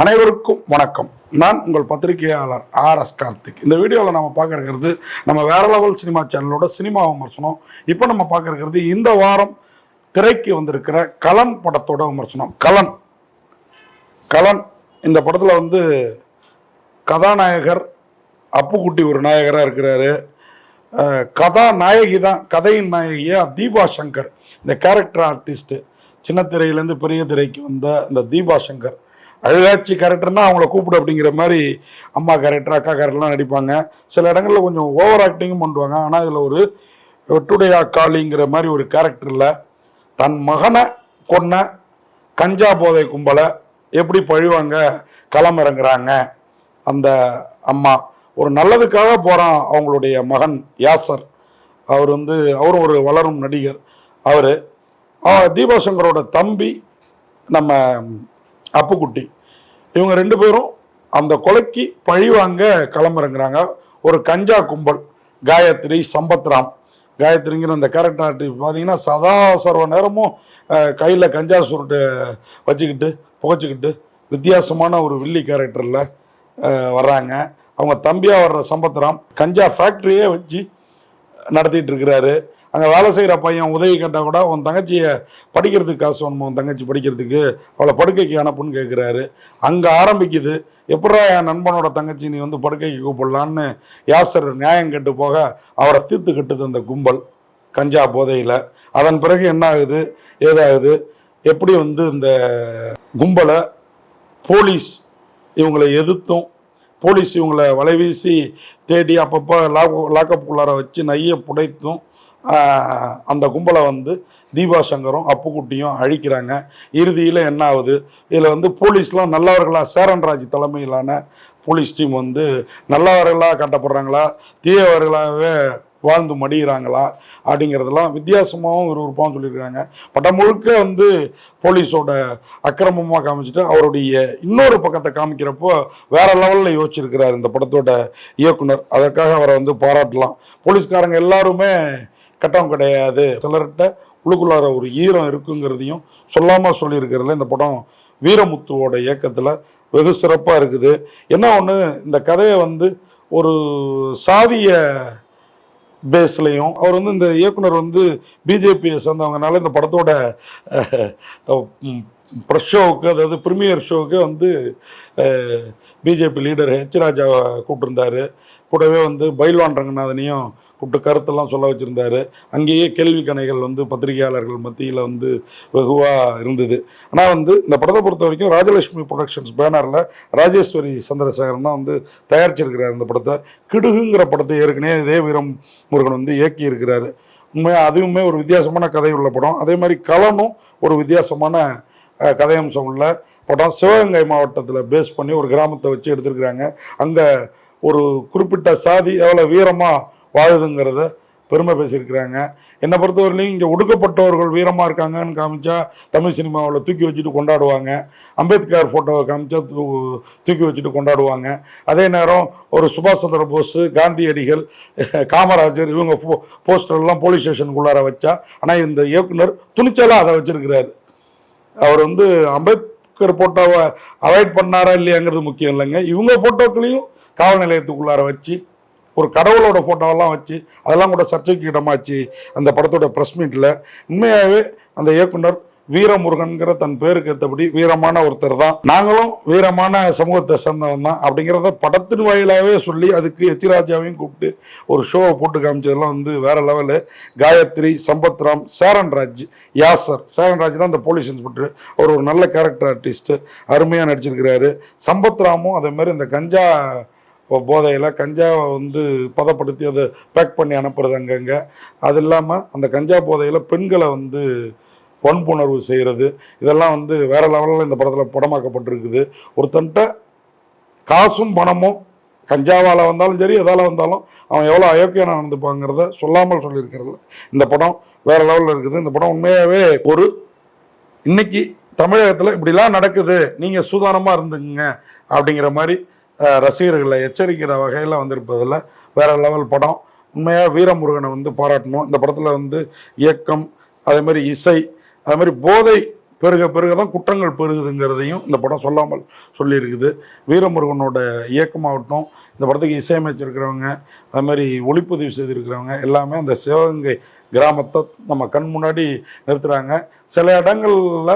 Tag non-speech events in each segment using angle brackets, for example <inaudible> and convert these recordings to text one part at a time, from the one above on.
அனைவருக்கும் வணக்கம். நான் உங்கள் பத்திரிகையாளர் ஆர் எஸ் கார்த்திக். இந்த வீடியோவில் நம்ம பார்க்கறது நம்ம வேற லெவல் சினிமா சேனலோட சினிமா விமர்சனம். இப்போ நம்ம பார்க்கறது இந்த வாரம் திரைக்கு வந்திருக்கிற கலன் படத்தோட விமர்சனம். கலன். கலன் இந்த படத்தில் வந்து கதாநாயகர் அப்புக்குட்டி ஒரு நாயகராக இருக்கிறாரு. கதாநாயகி தான் கதையின் நாயகியா தீபா சங்கர். இந்த கேரக்டர் ஆர்டிஸ்ட்டு சின்ன திரையிலேருந்து பெரிய திரைக்கு வந்த இந்த தீபா சங்கர். அழுகாட்சி கேரக்டர்னா அவங்கள கூப்பிடு அப்படிங்கிற மாதிரி அம்மா கேரக்டர் அக்கா கேரக்டர்லாம் நடிப்பாங்க. சில இடங்களில் கொஞ்சம் ஓவர் ஆக்டிங்கும் பண்ணுவாங்க. ஆனால் இதில் ஒரு வெட்டுடையா காளிங்கிற மாதிரி ஒரு கேரக்டரில் தன் மகனை கொன்ன கஞ்சா போதை கும்பலை எப்படி பழிவாங்க களம் இறங்குறாங்க அந்த அம்மா. ஒரு நல்லதுக்காக போகிறான் அவங்களுடைய மகன் யாசர். அவர் வந்து அவரும் ஒரு வளரும் நடிகர். அவர் தீபாசங்கரோட தம்பி நம்ம அப்புக்குட்டி. இவங்க ரெண்டு பேரும் அந்த கொலைக்கு பழிவாங்க கிளம்புறங்கிறாங்க. ஒரு கஞ்சா கும்பல் காயத்ரி சம்பத்ராம். காயத்ரிங்கிற அந்த கேரக்டர் ஆர்டிஸ்ட் பார்த்தீங்கன்னா சதா சர்வ நேரமும் கையில் கஞ்சா சுருட்டு வச்சுக்கிட்டு புகைச்சிக்கிட்டு வித்தியாசமான ஒரு வில்லி கேரக்டரில் வர்றாங்க. அவங்க தம்பியாக வர்ற சம்பத்ராம் கஞ்சா ஃபேக்ட்ரியே வச்சு நடத்திட்டு இருக்கிறாரு. அங்கே வேலை செய்கிற பையன் உதவி கேட்டால் கூட உன் தங்கச்சியை படிக்கிறதுக்கு காசு வேணுமா? உன் தங்கச்சி படிக்கிறதுக்கு. அவளை படுக்கைக்கு அனுப்புன்னு கேட்குறாரு அங்கே ஆரம்பிக்குது. எப்படா என் நண்பனோட தங்கச்சி நீ வந்து படுக்கைக்கு கூப்பிடலான்னு யாசர் நியாயம் கேட்டு போக அவரை தீர்த்து கட்டுது அந்த கும்பல் கஞ்சா போதையில். அதன் பிறகு என்ன ஆகுது ஏதாகுது எப்படி வந்து இந்த கும்பலை போலீஸ் இவங்களை எதிர்த்தும்? போலீஸ் இவங்களை வலைவீசி தேடி அப்பப்போ லாக் லாக்கப்புக்குள்ளார வச்சு நைய புடைத்தும்? அந்த கும்பலை வந்து தீபா சங்கரும் அப்புக்குட்டியும் அழிக்கிறாங்க. இறுதியில் என்ன ஆகுது இதில் வந்து போலீஸ்லாம் நல்லவர்களாக சேரன்ராஜ் தலைமையிலான போலீஸ் டீம் வந்து நல்லவர்களாக காட்டப்படுறாங்களா? தீயவர்களாகவே வாழ்ந்து மடிகிறாங்களா அப்படிங்கிறதெல்லாம் வித்தியாசமாகவும் விறுவிறுப்பாகவும் சொல்லியிருக்காங்க பட்டம் முழுக்க வந்து போலீஸோட அக்கிரமமாக காமிச்சிட்டு அவருடைய இன்னொரு பக்கத்தை காமிக்கிறப்போ வேற லெவலில் யோசிச்சிருக்கிறார் இந்த படத்தோட இயக்குனர். அதற்காக அவரை வந்து பாராட்டலாம். போலீஸ்காரங்க எல்லாருமே கட்டம் கிடையாது. சிலர்கிட்ட உள்ளுக்குள்ளார ஒரு ஈரம் இருக்குங்கிறதையும் சொல்லாமல் சொல்லியிருக்கிறதுல இந்த படம் வீரமுத்துவோட இயக்கத்தில் வெகு சிறப்பாக இருக்குது. என்ன ஒன்று இந்த கதையை வந்து ஒரு சாதிய பேஸ்லையும் அவர் வந்து இந்த இயக்குனர் வந்து பிஜேபியை சேர்ந்தவங்கனால இந்த படத்தோட ப்ரெஷ் ஷோவுக்கு அதாவது ப்ரீமியர் ஷோவுக்கு வந்து பிஜேபி லீடர் ஹெச் ராஜாவை கூப்பிட்டுருந்தாரு கூடவே வந்து பைல்வான் ரங்கநாதனையும் கூப்பிட்டு கருத்தெல்லாம் சொல்ல வச்சுருந்தாரு. அங்கேயே கேள்வி கணைகள் வந்து பத்திரிகையாளர்கள் மத்தியில் வந்து வெகுவாக இருந்தது. ஆனால் வந்து இந்த படத்தை பொறுத்த வரைக்கும் ராஜலட்சுமி ப்ரொடக்ஷன்ஸ் பேனரில் ராஜேஸ்வரி சந்திரசேகரன் தான் வந்து தயாரிச்சிருக்கிறார் இந்த படத்தை. கிடுகுங்கிற படத்தை ஏற்கனவே இதே வீரம் முருகன் வந்து இயக்கி இருக்கிறாரு உண்மையாக அதுவுமே ஒரு வித்தியாசமான கதை உள்ள படம். அதே மாதிரி கலனும் ஒரு வித்தியாசமான கதையம்சம் உள்ள படம். சிவகங்கை மாவட்டத்தில் பேஸ் பண்ணி ஒரு கிராமத்தை வச்சு எடுத்திருக்கிறாங்க. அங்கே ஒரு குறிப்பிட்ட சாதி எவ்வளோ வீரமாக வாழுதுங்கிறத பெருமை பேசியிருக்கிறாங்க. என்னை பொறுத்தவரையிலையும் இங்கே ஒடுக்கப்பட்டவர்கள் வீரமாக இருக்காங்கன்னு காமிச்சா தமிழ் சினிமாவில் தூக்கி வச்சுட்டு கொண்டாடுவாங்க. அம்பேத்கர் ஃபோட்டோவை காமிச்சா தூ தூக்கி வச்சுட்டு கொண்டாடுவாங்க. அதே நேரம் ஒரு சுபாஷ் சந்திர போஸ் காந்தியடிகள் <laughs> காமராஜர் இவங்க போ போஸ்டர்லாம் போலீஸ் ஸ்டேஷனுக்குள்ளார வச்சா ஆனால் இந்த இயக்குனர் துணிச்சலாக அதை வச்சிருக்கிறார். அவர் வந்து அம்பேத்கர் ஃபோட்டோவை அவாய்ட் பண்ணாரா இல்லையாங்கிறது முக்கியம் இல்லைங்க. இவங்க ஃபோட்டோக்களையும் காவல் நிலையத்துக்குள்ளார வச்சு ஒரு கடவுளோட ஃபோட்டோவெல்லாம் வச்சு அதெல்லாம் கூட சர்ச்சைக்கு இடமாச்சு அந்த படத்தோட ப்ரெஸ் மீட்டில் உண்மையாகவே அந்த இயக்குனர் வீரமுருகன்கிற தன் பேருக்கு ஏற்றபடி வீரமான ஒருத்தர் தான். நாங்களும் வீரமான சமூகத்தை சேர்ந்தவன் தான் அப்படிங்கிறத படத்தின் வாயிலாகவே சொல்லி அதுக்கு எச்சிராஜாவையும் கூப்பிட்டு ஒரு ஷோவை போட்டு காமிச்சதெல்லாம் வந்து வேற லெவலு காயத்ரி சம்பத்ராம் சேரன்ராஜ் யாசர். சேரன்ராஜ் தான் இந்த போலீஸ் இன்ஸ்பெக்டர் அவர் ஒரு நல்ல கேரக்டர் ஆர்டிஸ்ட்டு அருமையாக நடிச்சிருக்கிறாரு. சம்பத்ராமும் அதே மாதிரி இந்த கஞ்சா இப்போ போதையில் கஞ்சாவை வந்து பதப்படுத்தி அதை பேக் பண்ணி அனுப்புறது அங்கங்கே அது இல்லாமல் அந்த கஞ்சா போதையில் பெண்களை வந்து வன்புணர்வு செய்கிறது இதெல்லாம் வந்து வேறு லெவலில் இந்த படத்தில் படமாக்கப்பட்டிருக்குது. ஒருத்தன்ட்ட காசும் பணமும் கஞ்சாவால் வந்தாலும் சரி எதால் வந்தாலும் அவன் எவ்வளோ அயோக்கியனா நடந்துப்பாங்கிறத சொல்லாமல் சொல்லியிருக்கிறதுல. இந்த படம் வேறு லெவலில் இருக்குது. இந்த படம் உண்மையாகவே ஒரு இன்னைக்கு தமிழகத்தில் இப்படிலாம் நடக்குது. நீங்கள் சூதானமாக இருந்துங்க அப்படிங்கிற மாதிரி ரசிகர்களை எச்சரிக்கிற வகையில் வந்திருப்பதில் வேற லெவல் படம். உண்மையாக வீரமுருகனை வந்து பாராட்டணும். இந்த படத்தில் வந்து இயக்கம் அதே மாதிரி இசை அதே மாதிரி போதை பெருக பெருக தான் குற்றங்கள் பெருகுதுங்கிறதையும் இந்த படம் சொல்லாமல் சொல்லியிருக்குது. வீரமுருகனோட இயக்கமாகட்டும் இந்த படத்துக்கு இசையமைச்சிருக்கிறவங்க அது மாதிரி ஒளிப்பதிவு செய்திருக்கிறவங்க எல்லாமே அந்த சிவகங்கை கிராமத்தை நம்ம கண் முன்னாடி நிறுத்துகிறாங்க சில இடங்களில்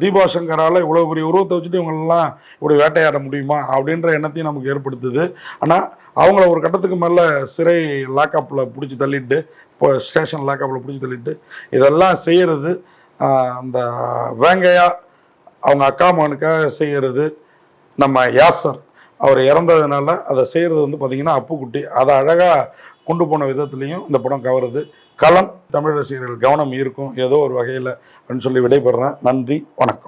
தீபா சங்கரால் இவ்வளோ பெரிய உருவத்தை வச்சுட்டு இவங்களெல்லாம் இப்படி வேட்டையாட முடியுமா அப்படின்ற எண்ணத்தையும் நமக்கு ஏற்படுத்துது. ஆனால் அவங்கள ஒரு கட்டத்துக்கு மேலே சிறை லாக்கப்பில் பிடிச்சி தள்ளிட்டு இப்போ ஸ்டேஷன் லாக்கப்பில் பிடிச்சி தள்ளிட்டு இதெல்லாம் செய்கிறது அந்த வேங்கையா அவங்க அக்கா மகனுக்காக செய்கிறது நம்ம யாசர் அவர் இறந்ததுனால அதை செய்கிறது வந்து பார்த்திங்கன்னா அப்புக்குட்டி. அதை அழகாக கொண்டு போன விதத்துலேயும் இந்த படம் கவருது. களம் தமிழ் ரசிகர்கள் கவனம் இருக்கும் ஏதோ ஒரு வகையில் அப்படின்னு சொல்லி விடைபெறேன் நன்றி வணக்கம்.